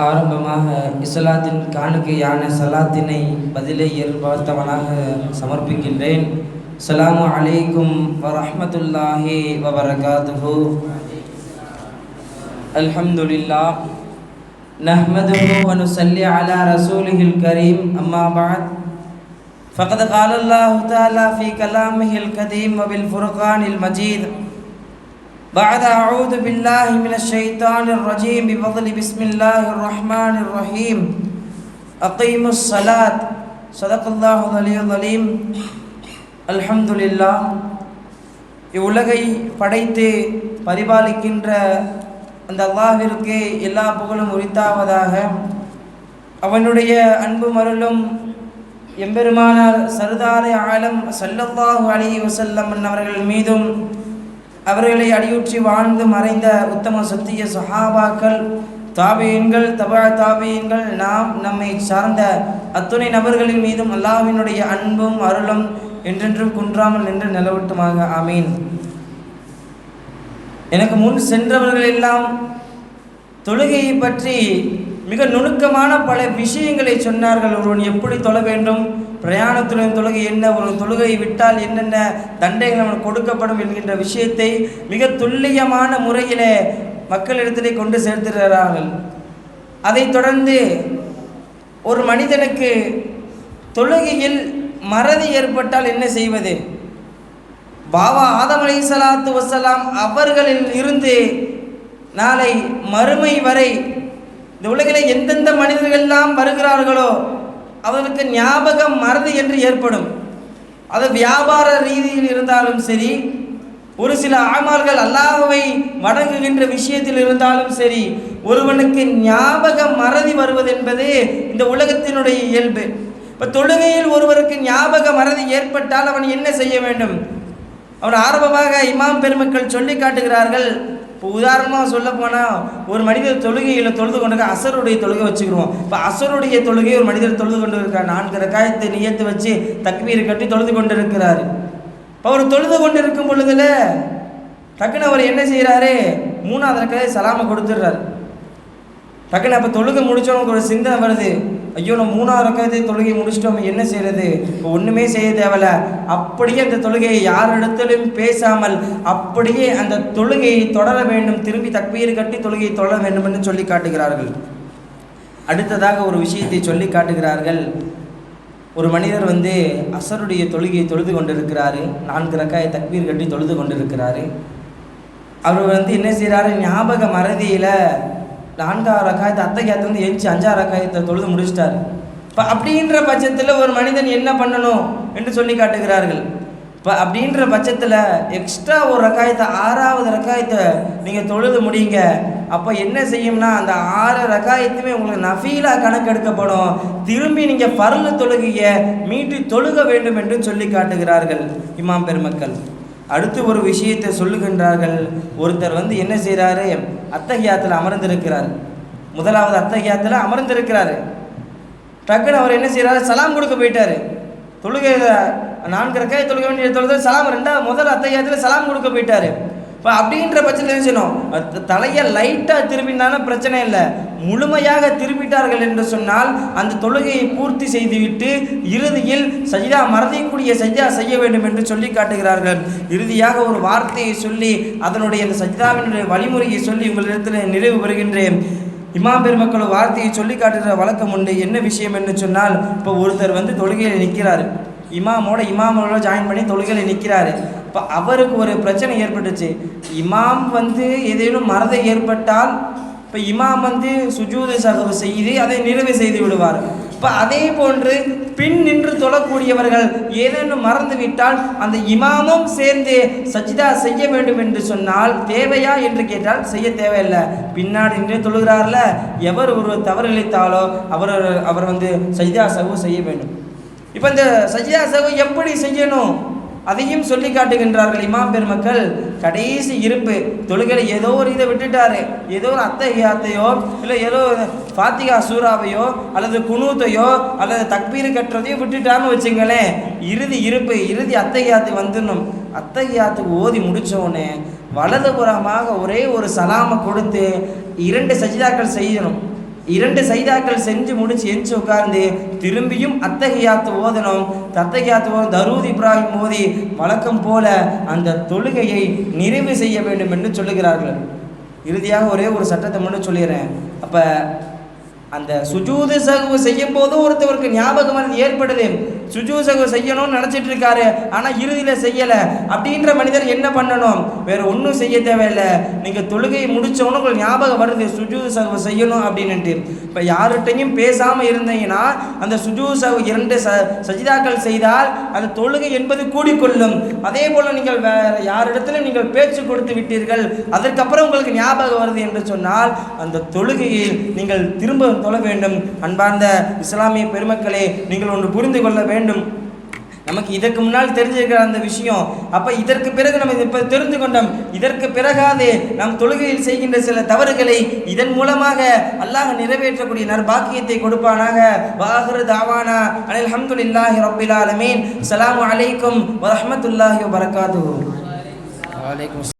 ஆரம்பமாக இஸ்லாத்தின் காணுக்கையான சலாத்தினை பதிலை எதிர்பார்த்தவனாக சமர்ப்பிக்கின்றேன் அஸ்ஸலாமு அலைக்கும் வரஹ்மத்துல்லாஹி வபரகாத்துஹு அல்ஹம்துலில்லாஹ் نحمده ونصلي على رسوله الكريم أما بعد فقد قال الله تعالى في كلامه القديم وبالفرقان المجيد بعد أعوذ بالله من الشيطان الرجيم بفضل بسم الله الرحمن الرحيم أقيموا الصلاة صدق الله العلي العليم الحمد لله இவ்வுலகை படைத்து பரிபாலிக்கின்ற அந்த அல்லாஹிற்கு எல்லா புகழும் உரித்தாவதாக அவனுடைய அன்பு மருளும் எம்பெருமானார் சர்தாரை ஆலம் சல்லல்லாஹு அலைஹி வஸல்லம் அவர்கள் மீதும் அவர்களை அடியுற்றி வாழ்ந்து மறைந்த உத்தம சத்திய சஹாபாக்கள் தாபியன்கள் தபா தாபியன்கள் நாம் நம்மை சார்ந்த அத்துணை நபர்களின் மீதும் அல்லாவினுடைய அன்பும் அருளும் என்றென்றும் குன்றாமல் நின்று நிலவட்டுமாக. ஆமீன். எனக்கு முன் சென்றவர்கள் எல்லாம் தொழுகையை பற்றி மிக நுணுக்கமான பல விஷயங்களை சொன்னார்கள். ஒருவன் எப்படி தொழ வேண்டும்? பிரயாணத்துடன் தொழுகை என்ன? ஒரு தொழுகையை விட்டால் என்னென்ன தண்டைகள் அவன் கொடுக்கப்படும் என்கின்ற விஷயத்தை மிக துல்லியமான முறையிலே மக்களிடத்திலே கொண்டு சேர்த்திருக்கிறார்கள். அதைத் தொடர்ந்து ஒரு மனிதனுக்கு தொழுகையில் மறதி ஏற்பட்டால் என்ன செய்வது? பாபா ஆதம் அலை சலாத்து வசலாம் அவர்களில் இருந்து நாளை மறுமை வரை இந்த உலகில் எந்தெந்த மனிதர்கள்லாம் வருகிறார்களோ அவர்களுக்கு ஞாபகம் மறதி என்று ஏற்படும். அது வியாபார ரீதியில் இருந்தாலும் சரி ஒரு சில ஆமார்கள் அல்லாஹவை வணங்குகின்ற விஷயத்தில் இருந்தாலும் சரி ஒருவனுக்கு ஞாபக மறதி வருவது என்பது இந்த உலகத்தினுடைய இயல்பு. இப்போ தொழுகையில் ஒருவருக்கு ஞாபக மறதி ஏற்பட்டால் அவன் என்ன செய்ய வேண்டும்? அவன் ஆரம்பமாக இமாம் பெருமக்கள் சொல்லி காட்டுகிறார்கள் இப்போ உதாரணமாக சொல்ல போனால் ஒரு மனிதர் தொழுகையில் தொழுது கொண்டு அசருடைய தொழுகை வச்சுக்கிடுவோம் இப்போ அசருடைய தொழுகை ஒரு மனிதர் தொழுது கொண்டு இருக்கார். நான்கு ரக்காயத்தை நியத்து வச்சு தக்வீர் கட்டி தொழுது கொண்டு இருக்கிறார் இப்போ அவர் தொழுது கொண்டு இருக்கும் பொழுதுல டக்குன்னு அவர் என்ன செய்கிறாரு மூணாவது ரக்காயை சலாமை கொடுத்துட்றாரு. டக்குன்னு அப்போ தொழுகை முடிச்சவனுக்கு ஒரு சிந்தனை வருது. ஐயோ நம்ம மூணாவது ரக்கத்தை தொழுகை முடிச்சிட்டோம் என்ன செய்யறது இப்போ ஒன்றுமே செய்ய தேவையில்ல. அப்படியே அந்த தொழுகையை யாரிடத்திலும் பேசாமல் அப்படியே அந்த தொழுகையை தொடர வேண்டும். திரும்பி தக்பீர் கட்டி தொழுகையை தொடர வேண்டும் என்று சொல்லி காட்டுகிறார்கள். அடுத்ததாக ஒரு விஷயத்தை சொல்லி காட்டுகிறார்கள். ஒரு மனிதர் வந்து அசருடைய தொழுகையை தொழுது கொண்டிருக்கிறாரு. நான்கு ரக்காயை தக்பீர் கட்டி தொழுது கொண்டிருக்கிறாரு. அவர் வந்து என்ன செய்கிறாரு ஞாபக மறதியில் நான்காவது ரக்காயத்தை வந்து எழுச்சி அஞ்சாறு ரக்காயத்தை தொழுது முடிச்சிட்டாரு. இப்போ அப்படின்ற பட்சத்தில் ஒரு மனிதன் என்ன பண்ணணும் என்று சொல்லி காட்டுகிறார்கள். இப்போ அப்படின்ற பட்சத்தில் எக்ஸ்ட்ரா ஒரு ரக்காயத்தை ஆறாவது ரக்காயத்தை நீங்கள் தொழுது முடியுங்க. அப்போ என்ன செய்யும்னா அந்த ஆறு ரகாயத்துமே உங்களுக்கு நஃபீலாக கணக்கெடுக்கப்படும். திரும்பி நீங்கள் பருந்து தொழுகையை மீட்டு தொழுக வேண்டும் என்று சொல்லி காட்டுகிறார்கள் இமாம் பெருமக்கள். அடுத்து ஒரு விஷயத்தை சொல்லுகின்றார்கள். ஒருத்தர் வந்து என்ன செய்கிறாரு அத்தகையாத்தில் அமர்ந்திருக்கிறார். முதலாவது அத்தகையாத்தில் அமர்ந்திருக்கிறாரு. டக்குன்னு அவர் என்ன செய்கிறாரு சலாம் கொடுக்க போயிட்டாரு. தொழுகையில் நான்கு ரக்காய் தொழுக வேண்டிய தொழுது சலாம் ரெண்டாவது முதல் அத்தகையாத்தில் சலாம் கொடுக்க போயிட்டார். இப்போ அப்படின்ற பட்சத்தில் என்ன செய்யணும்? தலையை லைட்டாக திரும்பினாலும் பிரச்சனை இல்லை. முழுமையாக திரும்பிட்டார்கள் என்று சொன்னால் அந்த தொழுகையை பூர்த்தி செய்துவிட்டு இறுதியில் சஜிதா மறதிக்கூடிய சஜிதா செய்ய வேண்டும் என்று சொல்லி காட்டுகிறார்கள். இறுதியாக ஒரு வார்த்தையை சொல்லி அதனுடைய அந்த சஜிதாவினுடைய வழிமுறையை சொல்லி உங்களிடத்தில் நிறைவு பெறுகின்றேன். இமாம் பெருமக்கள் வார்த்தையை சொல்லி காட்டுகிற வழக்கம் உண்டு. என்ன விஷயம் என்று சொன்னால் இப்போ ஒருத்தர் வந்து தொழுகையில் நிற்கிறார் இமாமோட இமாமோட ஜாயின் பண்ணி தொழுகையில் நிற்கிறாரு இப்போ அவருக்கு ஒரு பிரச்சனை ஏற்பட்டுச்சு. இமாம் வந்து ஏதேனும் மறதை ஏற்பட்டால் இப்போ இமாம் வந்து சுஜூது சகவு செய்து அதை நிறைவு செய்து விடுவார். இப்போ அதே போன்று பின் நின்று தொழக்கூடியவர்கள் ஏதேனும் மறந்து விட்டால் அந்த இமாமும் சேர்ந்து சஜிதா செய்ய வேண்டும் என்று சொன்னால் தேவையா என்று கேட்டால் செய்ய தேவையில்லை. பின்னாடி நின்று தொழுகிறார்ல எவர் ஒரு தவறு இழைத்தாலோ அவர் அவர் வந்து சஜிதா சகு செய்ய வேண்டும். இப்போ இந்த சஜிதா சகு எப்படி செய்யணும்? அதையும் சொல்லி காட்டுகின்றார்கள் இமாம் பெருமக்கள். கடைசி இருப்பு தொழுகையில் ஏதோ ஒரு இதை விட்டுட்டாரு. ஏதோ ஒரு அத்தகையாத்தையோ இல்லை ஏதோ ஃபாத்திகா சூறாவையோ அல்லது குனூத்தையோ அல்லது தக்பீர் கட்டுறதையோ விட்டுட்டான்னு வச்சுங்களேன். இறுதி இருப்பு இறுதி அத்தகையாத்து வந்துடணும். அத்தகையாத்துக்கு ஓதி முடித்தோடனே வலதுபுறமாக ஒரே ஒரு சலாமை கொடுத்து இரண்டு சஜிதாக்கள் செய்யணும். இரண்டு சைதாக்கள் செஞ்சு முடிச்சு எஞ்சி உட்கார்ந்து திரும்பியும் அத்தகையாத்து ஓதனும் தத்தகையாத்து ஓதும் தரூத் இப்ராஹிம் ஓதி வழக்கம் போல அந்த தொழுகையை நிறைவு செய்ய வேண்டும் என்று சொல்லுகிறார்கள். இறுதியாக ஒரே ஒரு சட்டத்தை மட்டும் சொல்லிடுறேன். அப்போ அந்த சுஜூது சகுவு செய்யும் போது ஒருத்தவருக்கு ஞாபகம் வந்து ஏற்படுது சுஜூ சகுவு செய்யணும்னு நினச்சிட்டு இருக்காரு. ஆனால் இறுதியில் செய்யலை. அப்படின்ற மனிதர் என்ன பண்ணணும்? வேற ஒன்றும் செய்ய தேவையில்லை. நீங்கள் தொழுகையை முடிச்சவொன்னு உங்களுக்கு ஞாபகம் வருது. சுஜூ சகுவு செய்யணும் அப்படின்ட்டு இப்போ யார்கிட்டையும் பேசாமல் இருந்தீங்கன்னா அந்த சுஜூ சகு இரண்டு ச சஜிதாக்கள் செய்தால் அந்த தொழுகை என்பது கூடிக்கொள்ளும். அதே போல் நீங்கள் வேற யாரிடத்திலும் நீங்கள் பேச்சு கொடுத்து விட்டீர்கள். அதற்கப்புறம் உங்களுக்கு ஞாபகம் வருது என்று சொன்னால் அந்த தொழுகையில் நீங்கள் திரும்ப தொழ வேண்டும். அன்பார்ந்த இஸ்லாமிய பெருமக்களே நீங்கள் ஒன்று புரிந்து கொள்ள வேண்டும். நமக்கு இதற்கு முன்னால் தெரிஞ்சிருக்கிற அந்த விஷயம் அப்போ இதற்கு பிறகு நம்ம இப்போ தெரிந்து கொண்டோம். இதற்கு பிறகாது நம் தொழுகையில் செய்கின்ற சில தவறுகளை இதன் மூலமாக அல்லாஹ் நிறைவேற்றக்கூடிய நற்பாக்கியத்தை கொடுப்பானாக. வாஹரு தாவானா அனில் அஹமதுல்லாஹி ரபில் ஆலமீன் அலைக்கும் வரமத்துல்லாஹி வபரகாத்துஹு. வலைக்கும்